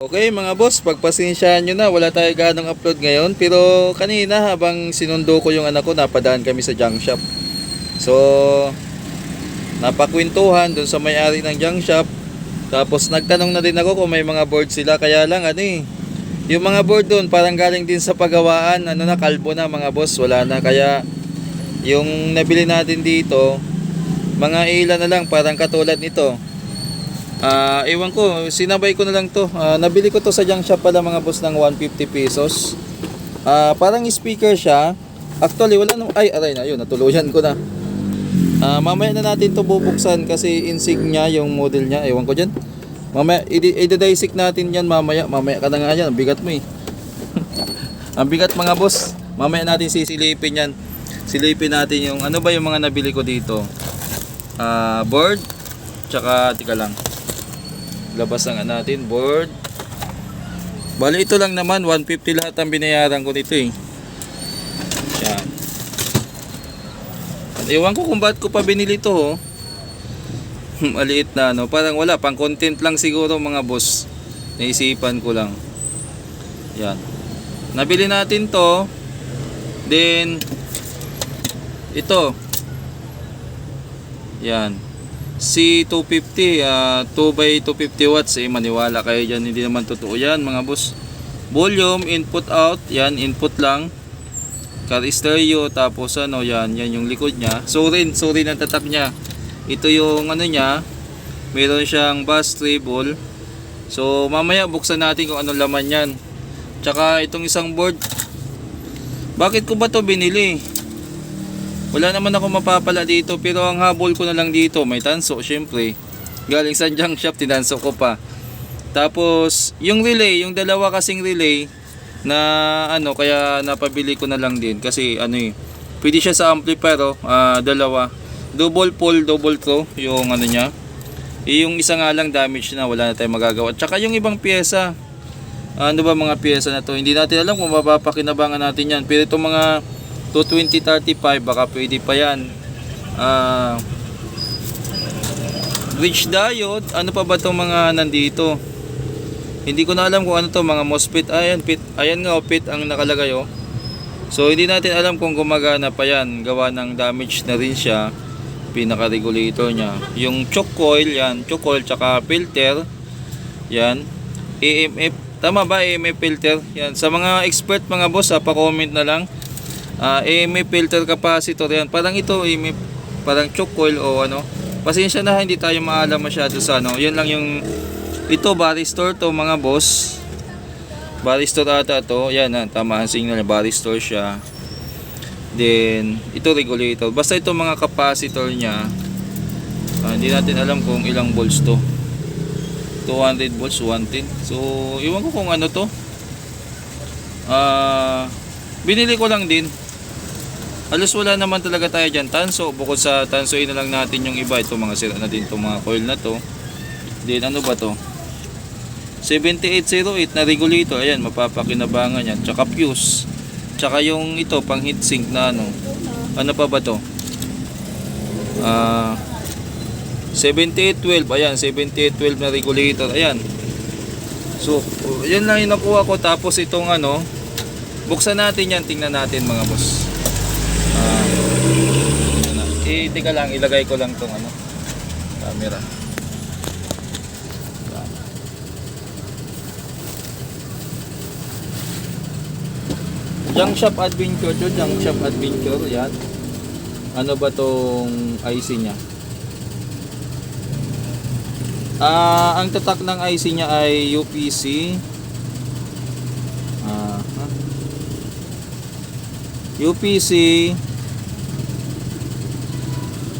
Okay mga boss, pagpasensyahan nyo na, wala tayo ganong upload ngayon. Pero kanina habang sinundo ko yung anak ko, napadaan kami sa junk shop. So, napakwentuhan dun sa may-ari ng junk shop. Tapos nagtanong na din ako kung may mga board sila. Kaya lang ano eh, yung mga board dun parang galing din sa pagawaan. Ano na, kalbo na mga boss, wala na. Kaya yung nabili natin dito, mga ilan na lang, parang katulad nito. Ah, ewan ko, sinabay ko na lang to. Ah, nabili ko to sa junk shop pala mga boss ng 150 pesos. Ah, parang speaker siya. Actually, wala nang ay aray na, yun, natuluyan ko na. Ah, mamaya na natin to bubuksan kasi insignia yung model niya. Ewan ko diyan. Mamaya i- i-dissect natin 'yan mamaya. Mamaya ka na nga yan, ang bigat mo eh. ang bigat mga boss. Mamaya natin sisilipin 'yan. Silipin natin yung ano ba yung mga nabili ko dito. Ah, board tsaka tika lang labas na nga natin board. Bali ito lang naman 150 lahat ang binayaran ko dito eh. Yan. At ewan ko kung bakit ko pa binili to oh. maliit na no parang wala pang content lang siguro mga boss. Naisipan ko lang. Yan. Nabili natin to. Then ito. Yan C250 ah 2 by 250 watts eh maniwala kayo dyan hindi naman totoo yan mga boss. Volume input out yan input lang. Car stereo tapos ano yan yan yung likod niya. Surin surin ang tatak niya. Ito yung ano niya meron siyang bass treble. So mamaya buksan natin kung ano laman yan. Tsaka itong isang board bakit ko ba to binili wala naman ako mapapala dito pero ang habol ko na lang dito may tanso syempre. Galing sa junk shop tinanso ko pa. Tapos yung relay, yung dalawa kasing relay na ano kaya napabili ko na lang din kasi ano eh pwede siya sa amplifier oh, ah, dalawa. Double pole, double throw yung ano niya. Eh, yung isa nga lang damage na wala na tayong magagawa. Tsaka yung ibang pyesa. Ano ba mga pyesa na to? Hindi natin alam kung mapapakinabangan natin yan. Pero itong mga 220-35 baka pwede pa yan. Ah bridge diode ano pa ba itong mga nandito? Hindi ko na alam kung ano to mga MOSFET. Ayan pit ayan nga oh, pit ang nakalagay oh. So hindi natin alam kung gumagana pa yan. Gawa ng damage na rin siya. Pinaka regulator niya. Yung choke coil yan. Choke coil tsaka filter. Yan. EMF tama ba EMF filter? Yan. Sa mga expert mga boss ah, pa-comment na lang Ah, EMF filter capacitor yan. Parang ito EMF parang choke coil o ano. Pasensya na hindi tayo maalam masyado sa ano. Yan lang yung ito baristor to mga boss. Baristor ata to. Yan ah, tama ang signal. Baristor siya. Then ito regulator. Basta ito mga capacitor niya. ah, hindi natin alam kung ilang volts to. 200 volts, 110. So, iwan ko kung ano to. Ah, binili ko lang din. Halos wala naman talaga tayo dyan tanso. Bukod sa tansoin na lang natin yung iba. Ito mga sira na din itong mga coil na to. Then ano ba to? 7808 na regulator. Ayan, mapapakinabangan yan. Tsaka fuse. Tsaka yung ito, pang heatsink na ano. Ano pa ba to? Ah... 7812. Ayan, 7812 na regulator. Ayan. So, yan lang yung nakuha ko. Tapos itong ano, buksan natin yan. Tingnan natin mga boss. Eh, tika lang, ilagay ko lang tong ano, camera. Junk Shop Adventure to, Junk Shop Adventure, yan. Ano ba tong IC niya? Ah, ang tatak ng IC niya ay UPC. Ah, ha? UPC.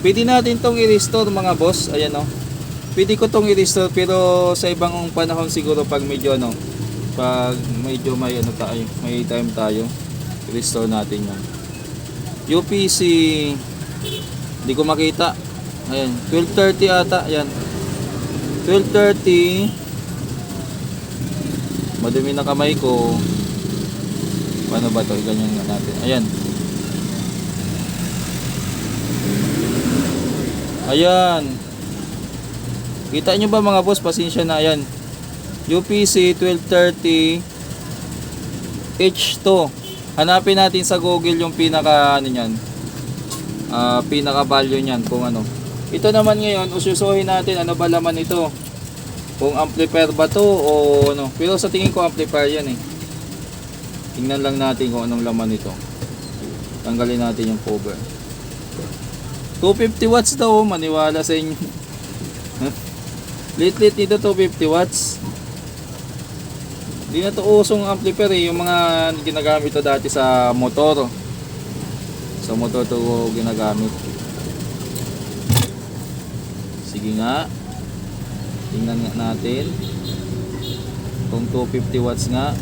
Pwede natin tong i-restore mga boss. Ayan o. Pwede ko tong i-restore pero sa ibang panahon siguro pag medyo ano, pag medyo may ano tayo, may time tayo, i-restore natin yan. UPC hindi ko makita. Ayan, 1230 ata. Ayan. 12.30 madumi na kamay ko paano ba to ganyan nga natin ayan ayan kita nyo ba mga boss pasensya na ayan UPC 1230 H2. Hanapin natin sa Google yung pinaka ano niyan. Ah, pinaka value niyan kung ano. Ito naman ngayon, ususuhin natin ano ba laman ito. Kung amplifier ba to o ano. Pero sa tingin ko amplifier yan eh. Tingnan lang natin kung anong laman ito. Tanggalin natin yung cover. 250 watts daw, maniwala sa inyo. Lit-lit nito 250 watts. Hindi na to usong amplifier eh, yung mga ginagamit to dati sa motor. Sa motor to ginagamit. Sige nga. Tingnan natin. Kung 250 watts nga.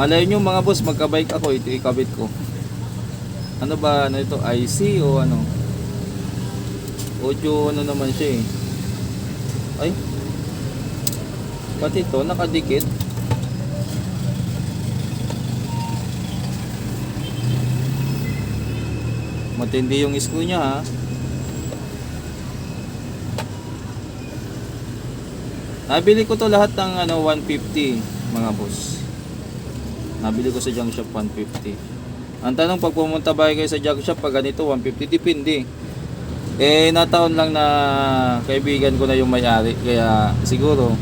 Malay nyo mga boss, magka-bike ako, ito ikabit ko. Ano ba, ano ito, IC o ano? Audio ano naman siya eh. Ay. Pati ito, nakadikit. Matindi yung screw niya ha. Nabili ko to lahat ng ano 150 mga boss. Nabili ko sa junk shop 150. Ang tanong pag pumunta ba kayo sa junk shop pag ganito 150 depende. Eh nataon lang na kaibigan ko na yung may-ari kaya siguro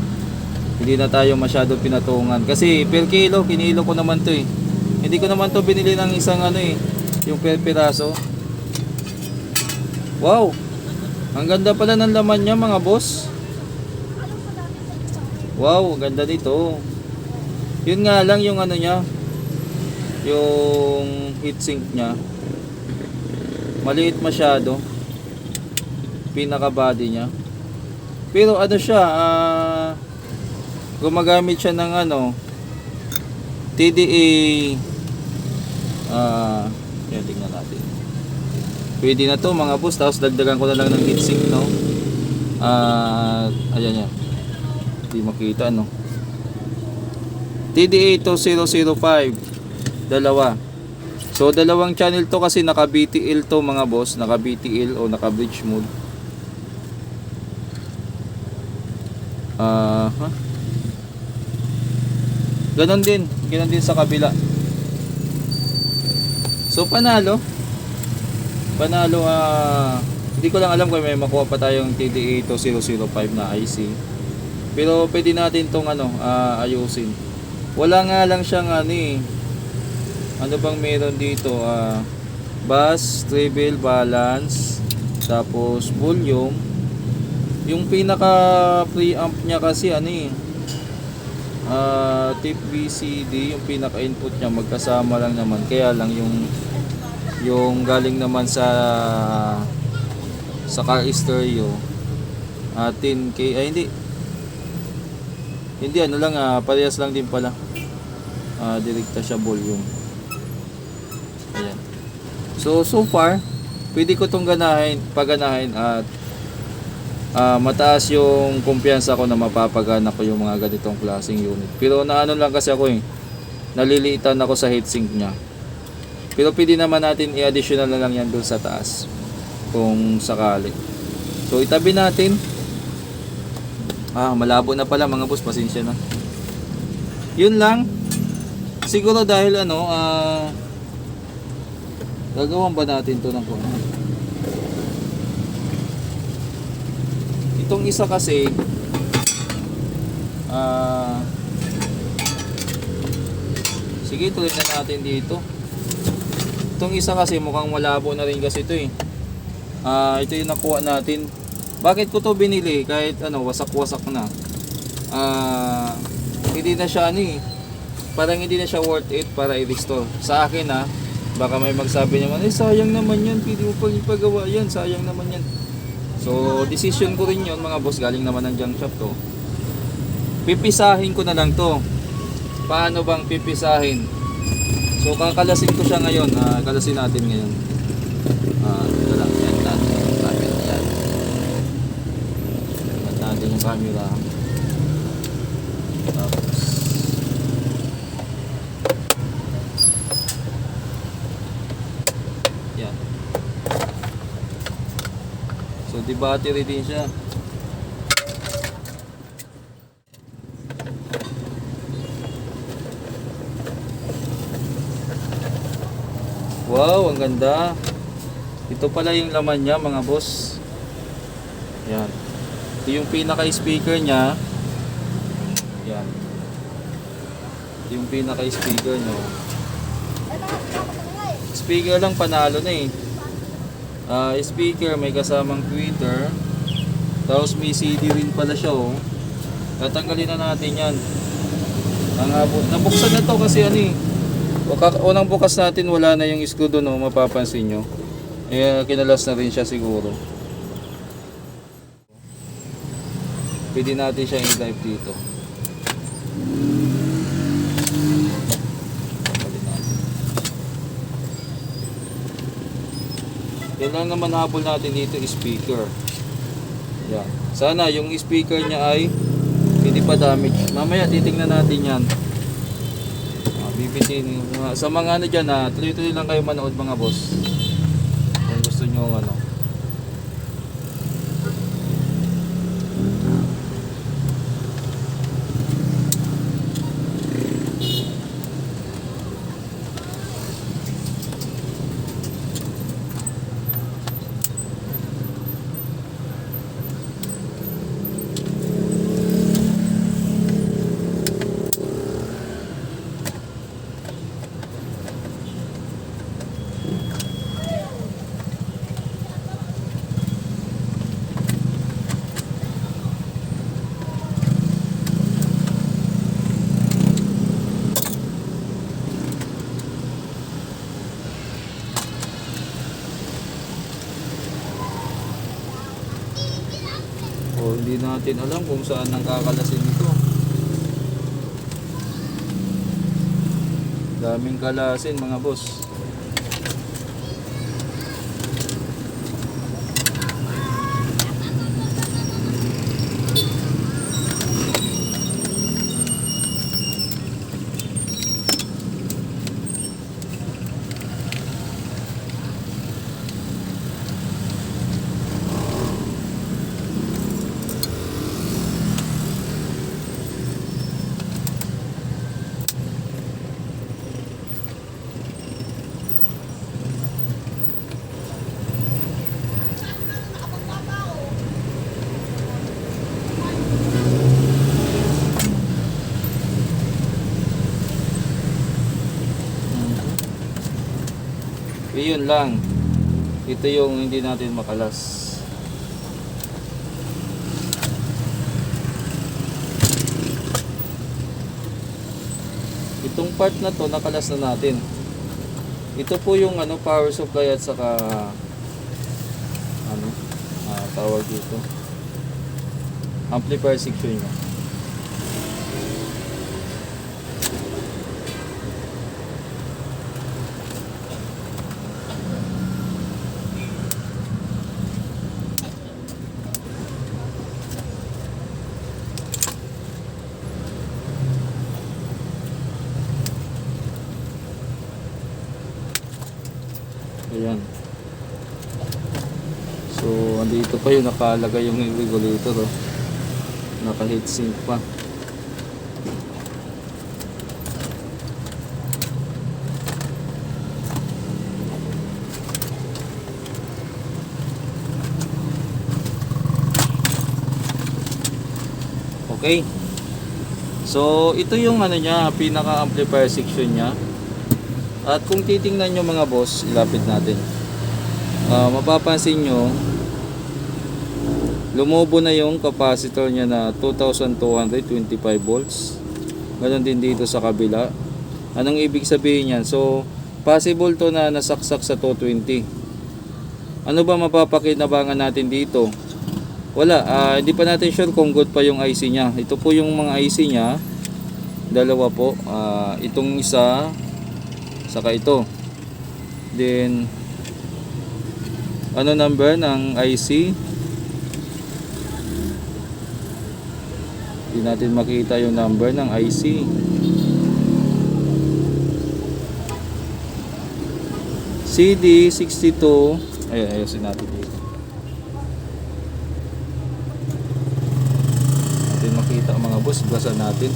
hindi na tayo masyado pinatungan kasi per kilo kinilo ko naman to eh. Hindi ko naman to binili ng isang ano eh yung per piraso. Wow. Ang ganda pala ng laman niya mga boss. Wow, ganda nito. Yun nga lang yung ano niya. Yung heatsink niya. Maliit masyado. Pinaka body niya. Pero ano siya, ah gumagamit siya ng ano TDA ah yan tingnan natin. Pwede na to mga boss. Tapos dagdagan ko na lang ng heatsink no. Ah, ayan yan. Hindi makita no? TDA 2005 dalawa. So dalawang channel to kasi naka BTL to mga boss. Naka BTL o naka bridge mode ah ha ganon din ganon din sa kabila so panalo panalo ah hindi ko lang alam kung may makuha pa tayong TDA 2005 na IC pero pwede natin tong ano, ah, ayusin. Wala nga lang siyang ano eh. Ano bang meron dito? Ah, bass, treble, balance, tapos volume. Yung pinaka preamp niya kasi ano eh. Ah, tip VCD, yung pinaka input niya magkasama lang naman. Kaya lang yung yung galing naman sa sa car stereo. Ah, 10K ay hindi hindi ano lang ah, parehas lang din pala. Ah, direkta siya volume. Ayan. So so far, pwede ko tong ganahin, paganahin at ah, mataas yung kumpiyansa ko na mapapagana ko yung mga ganitong klaseng unit. Pero naano lang kasi ako eh. Naliliitan ako sa heatsink niya. Pero pwede naman natin i-additional na lang yan doon sa taas kung sakali. So itabi natin. Ah, malabo na pala mga boss, pasensya na. Yun lang. Siguro dahil ano, ah gagawan ba natin to ng kung Itong isa kasi ah Sige, tuloy na natin dito. Itong isa kasi mukhang malabo na rin kasi ito eh. Ah, ito yung nakuha natin. Bakit ko to binili kahit ano wasak-wasak na? Ah, hindi na siya ano eh. Parang hindi na siya worth it para i-restore. Sa akin ah, baka may magsabi naman, eh sayang naman yan, pwede mo pang ipagawa yan, sayang naman yan. So, decision ko rin yun mga boss, galing naman ng junk shop to. Pipisahin ko na lang to. Paano bang pipisahin? So, kakalasin ko siya ngayon, ah, kalasin natin ngayon. Ito lang, yan natin yan. Yan natin yung camera. May battery din siya. Wow, ang ganda. Ito pala yung laman niya mga boss. Yan. Ito yung pinaka speaker niya. Yan. Ito yung pinaka speaker niya. Speaker lang panalo na eh. Ah, speaker may kasamang tweeter. Tapos may CD rin pala siya oh. Tatanggalin na natin yan. Ang abot. Nabuksan na to kasi ano eh. Unang bukas natin wala na yung screw doon oh, mapapansin nyo. Eh, kinalas na rin siya siguro. Pwede natin siya i-dive dito. Tanggalin natin. Yan lang naman habol natin dito speaker. Yan. Sana yung speaker niya ay hindi pa damage. Mamaya titingnan natin yan. Ah. Mga- Sa mga ano dyan ha, tuloy-tuloy lang kayo manood mga boss. Kung gusto nyo ano. O hindi natin alam kung saan ang kakalasin ito. Daming kalasin mga boss. Iyon lang. Ito yung hindi natin makalas. Itong part na to nakalas na natin. Ito po yung ano power supply at saka ano ah, tawag dito. Amplifier section niya. Ayan. So, yung nakalagay yung regulator. Oh. Naka-heatsink pa. Okay. So, ito yung ano niya, pinaka-amplifier section niya. At kung titingnan nyo mga boss, ilapit natin. Ah, mapapansin nyo, lumobo na yung capacitor niya na 2225 volts. Ganon din dito sa kabila. Anong ibig sabihin yan? So, possible to na nasaksak sa 220. Ano ba mapapakinabangan natin dito? Wala, ah, hindi pa natin sure kung good pa yung IC niya. Ito po yung mga IC niya. Dalawa po. Ah, itong isa, saka ito. Then, ano number ng IC? natin makita yung number ng IC CD62 ayun ayusin natin dito. Natin makita ang mga boss blasan natin.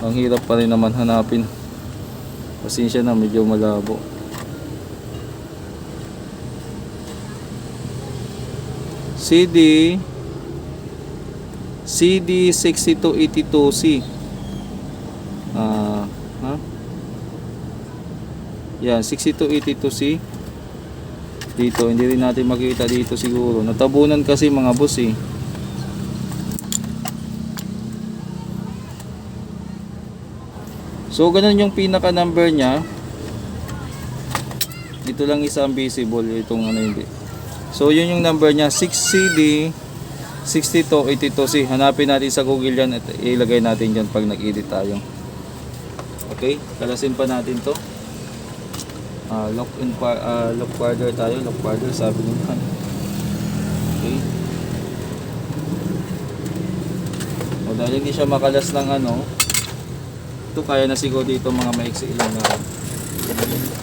Ang hirap pa rin naman hanapin. Pasensya na medyo malabo. CD CD 6282C ah ha? Yan 6282C dito hindi rin natin makita dito siguro. Natabunan kasi mga boss eh. So ganun yung pinaka number niya. Dito lang isa ang visible itong ano hindi. So yun yung number niya 6CD 6282C. Hanapin natin sa Google yan at ilagay natin yan pag nag-edit tayo. Okay, kalasin pa natin to. Ah, lock in par ah, lock farther tayo, lock farther sabi nila. Okay. O dahil hindi siya makalas ng ano, ito kaya na siguro dito mga maiksi lang na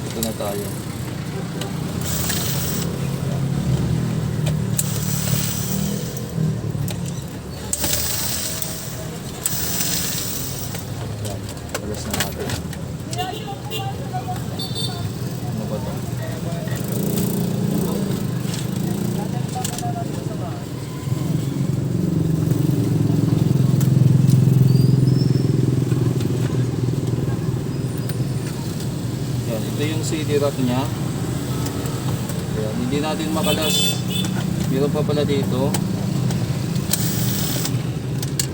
ito na tayo yan alas na natin ano ba to Yan, ito yung CD rack niya. Yan, hindi natin makalas. Meron pa pala dito.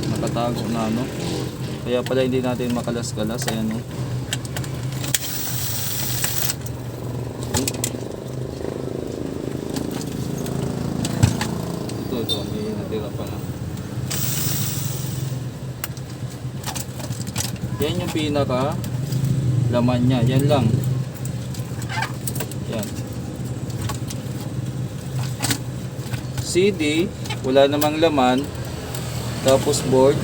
Nakatago na ano. Kaya pala hindi natin makalas-kalas. Ayan o. Ito, ito. May natira pa nga. Yan yung pinaka laman niya. Yan lang. Yan. CD, wala namang laman. Tapos board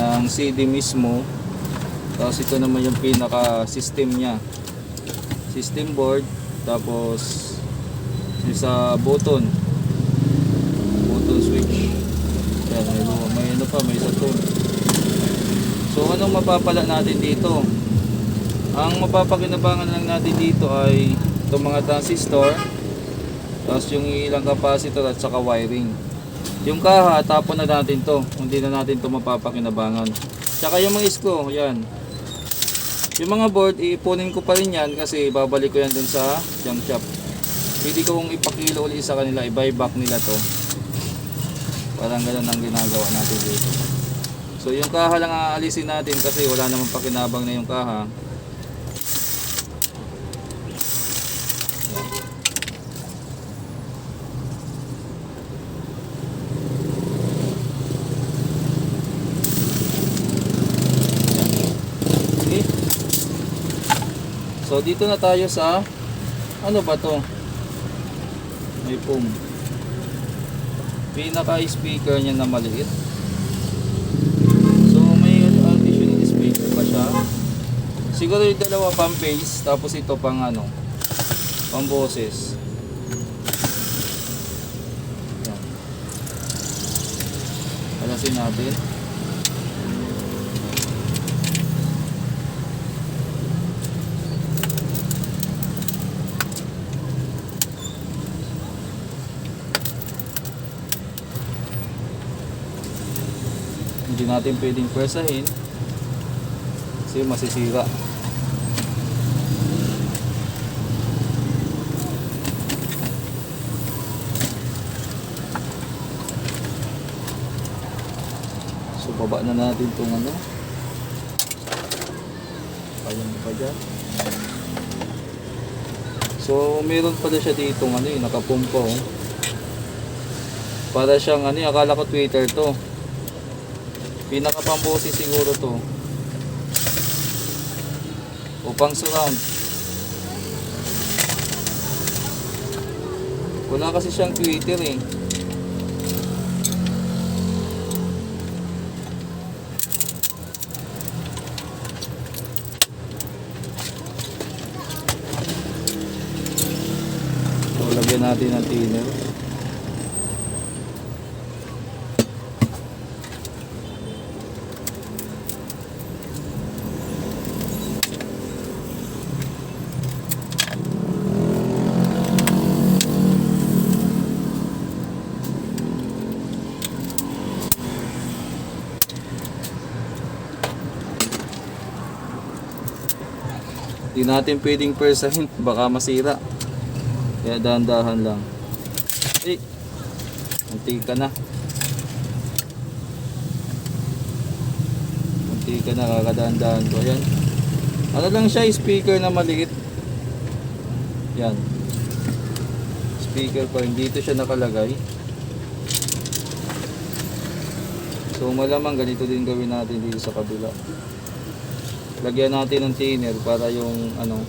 ng CD mismo. Tapos ito naman yung pinaka system niya. System board. Tapos yung sa button. Button switch. Yan, may, may ano pa, may sa tone. So anong mapapala natin dito? Ang mapapakinabangan lang natin dito ay itong mga transistor tapos yung ilang capacitor at saka wiring. Yung kaha, tapon na natin to. Hindi na natin to mapapakinabangan. Tsaka yung mga isko, yan. Yung mga board, iipunin ko pa rin yan kasi babalik ko yan dun sa junk shop. Pwede kong ipakilo ulit sa kanila, i-buy back nila to. Parang ganun ang ginagawa natin dito. So yung kaha lang aalisin natin kasi wala namang pakinabang na yung kaha. Okay. So dito na tayo sa ano ba to? May foam. Pinaka speaker niya na maliit. So may additional speaker pa siya. Siguro yung dalawa pang bass tapos ito pang ano pang boses. Alasin natin. Natin pwedeng pwersahin kasi masisira. So baba na natin itong ano. Kayang pa dyan. So meron pala siya dito ano eh, nakapumpa oh. Para siyang ano eh, akala ko Twitter to. Pinakapambosi siguro to. Upang surround. Wala kasi siyang Twitter eh. So, lagyan natin ng thinner. Natin pwedeng persahin, baka masira. Kaya dahan-dahan lang. Eh, munti na. Munti na, kakadahan-dahan ko. Ayan. Ano lang siya, speaker na maliit. Yan. Speaker pa rin. Dito siya nakalagay. So malamang ganito din gawin natin dito sa kabila. Lagyan natin ng thinner para yung ano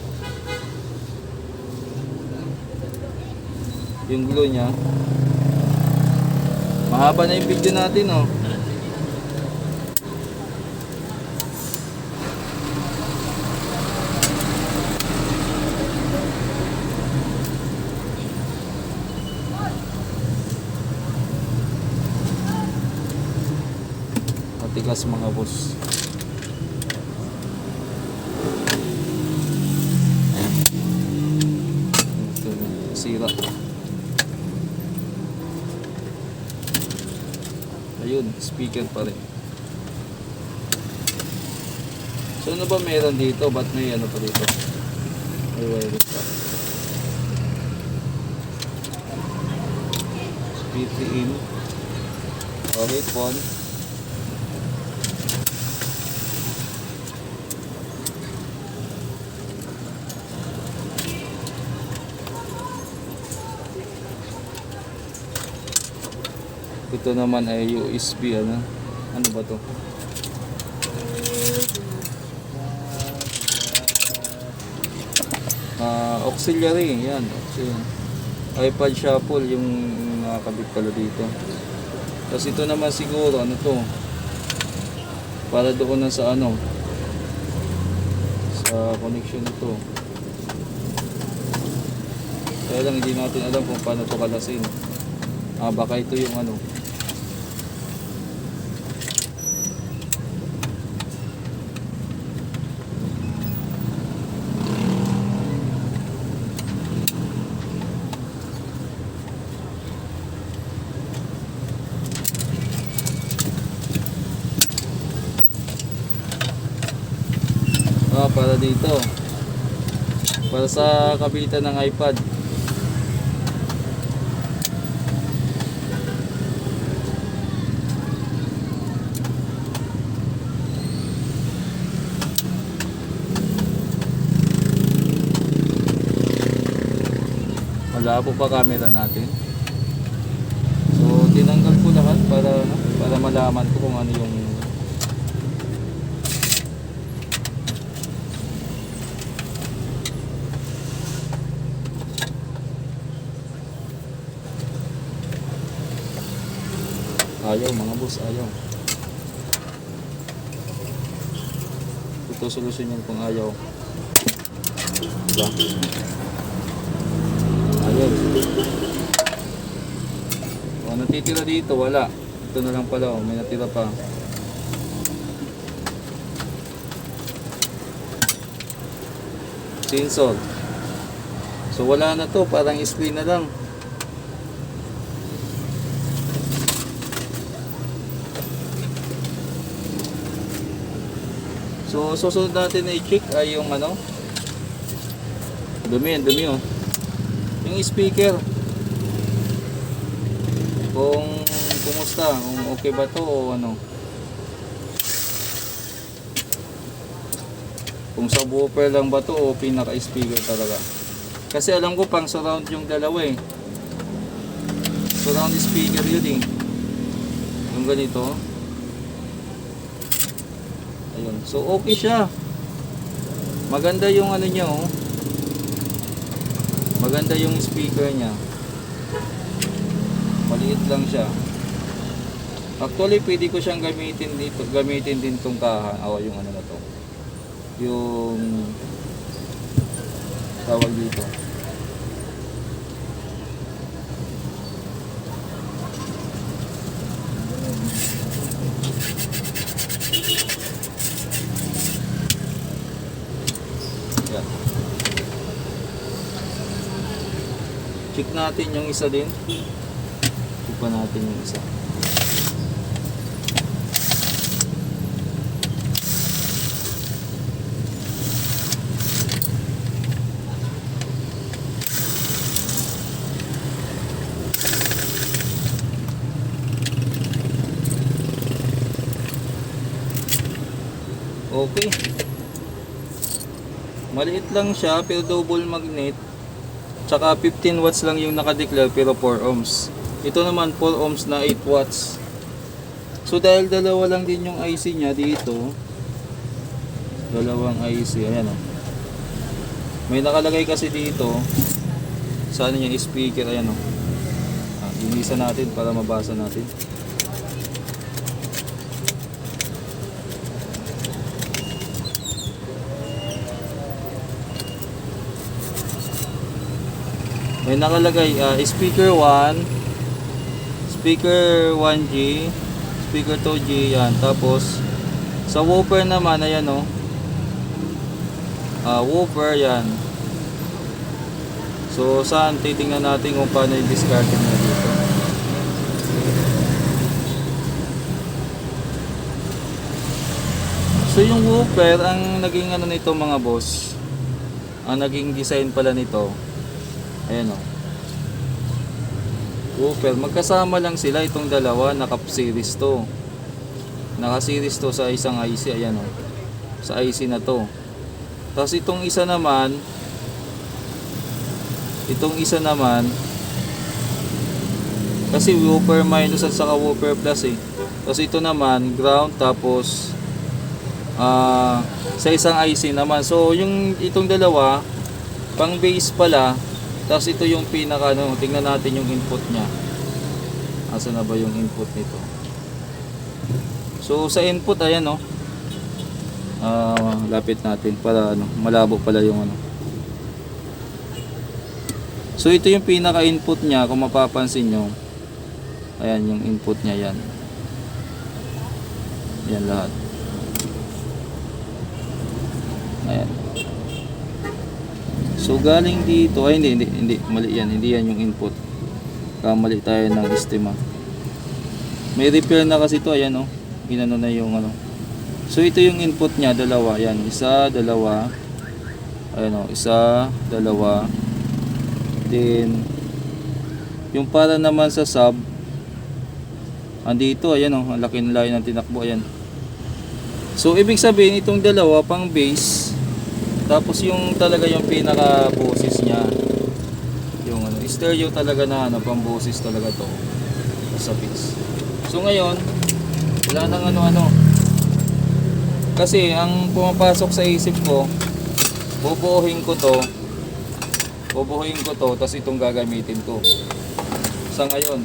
yung glue niya. Mahaba na yung video natin oh. Matigas mga boss. Ito, sira. Speaker pa rin. So ano ba meron dito? Ba't may ano pa dito? May wiring pa. Speed in. O, headphone. Ito naman ay USB ano. Ano ba to? Ah, auxiliary, yan. Auxiliary. iPad shuffle yung nakakabit pala dito. Tapos ito naman siguro, ano to? Para doon na sa ano? Sa connection nito. Kaya lang hindi natin alam kung paano to kalasin. Ah, baka ito yung ano. Ah, dito. Para sa kabitan ng iPad. Wala po pa camera natin. So, tinanggal ko lahat para ano, para malaman ko kung ano yung Ayaw mga boss, ayaw. Ito solusyon yung kung ayaw. Diba? Ayaw. O, natitira dito, wala. Ito na lang pala, oh, may natira pa. Chainsaw. So wala na to, parang spray na lang. So, susunod natin na i-check ay yung ano. Dumi, dumi oh. Yung speaker. Kung kumusta, kung okay ba to o ano. Kung sa woofer lang ba to o pinaka-speaker talaga. Kasi alam ko pang surround yung dalawa eh. Surround speaker yun eh. Yung ganito. So okay siya. Maganda yung ano niya oh. Maganda yung speaker niya. Maliit lang siya. Actually, pwede ko siyang gamitin dito, gamitin din tong kahan. O, yung ano na to. Yung tawag dito. natin yung isa din. Tupa natin yung isa. Okay. Maliit lang siya pero double magnet. Tsaka 15 watts lang yung nakadeclare pero 4 ohms. Ito naman 4 ohms na 8 watts. So dahil dalawa lang din yung IC niya dito. Dalawang IC. Ayan o. May nakalagay kasi dito. Sa ano yung speaker. Ayan o. Ah, inisa natin para mabasa natin. May nakalagay ah, speaker 1, speaker 1G, speaker 2G yan. Tapos sa woofer naman ayan oh. Ah, woofer yan. So saan titingnan natin kung paano yung discard niya dito. So yung woofer ang naging ano nito mga boss. Ang naging design pala nito Ayan o. Woofer. Magkasama lang sila itong dalawa. Naka-series to. Naka-series to sa isang IC. Ayan o. Sa IC na to. Tapos itong isa naman. Itong isa naman. Kasi woofer minus at saka woofer plus eh. Tapos ito naman ground tapos ah sa isang IC naman. So yung itong dalawa pang base pala tapos ito yung pinaka ano, tingnan natin yung input niya. Asa na ba yung input nito? So sa input ayan no. Ah, lapit natin para ano, malabo pala yung ano. So ito yung pinaka input niya kung mapapansin nyo. Ayan yung input niya yan. Yan lahat. Ayan. So galing dito, ay hindi, hindi, hindi, mali yan, hindi yan yung input. Kamali tayo ng estima. May repair na kasi to, ayan oh. Inano na yung ano. So ito yung input niya, dalawa, yan, isa, dalawa. Ayan oh, isa, dalawa. Then, yung para naman sa sub, andito, ayan oh, ang laki ng line ng tinakbo, ayan. So ibig sabihin, itong dalawa pang base, tapos yung talaga yung pinaka boses niya. Yung ano, stereo talaga na ano, pang boses talaga to. Sa pitch. So ngayon, wala nang ano-ano. Kasi ang pumapasok sa isip ko, bubuuhin ko to. Bubuuhin ko to, tapos itong gagamitin ko. Sa ngayon.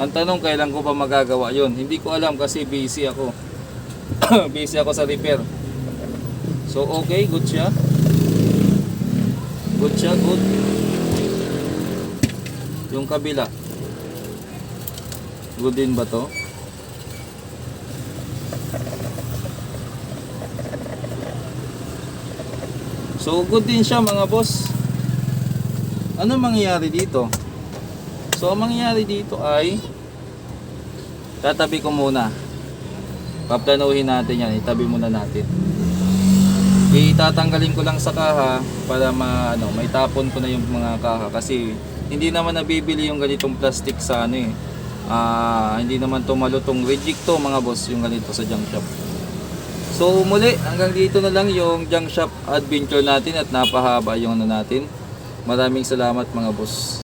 Ang tanong, kailan ko pa magagawa yon Hindi ko alam kasi busy ako. busy ako sa repair. So okay, good siya. Good siya, good. Yung kabila. Good din ba to? So good din siya mga boss. Ano mangyayari dito? So ang mangyayari dito ay tatabi ko muna. Paplanuhin natin yan, itabi muna natin itatanggalin ko lang sa kaha para ma, ano, may tapon ko na yung mga kaha kasi hindi naman nabibili yung ganitong plastic sa ano eh. Ah, hindi naman to malutong reject to mga boss yung ganito sa junk shop. So muli hanggang dito na lang yung junk shop adventure natin at napahaba yung ano natin. Maraming salamat mga boss.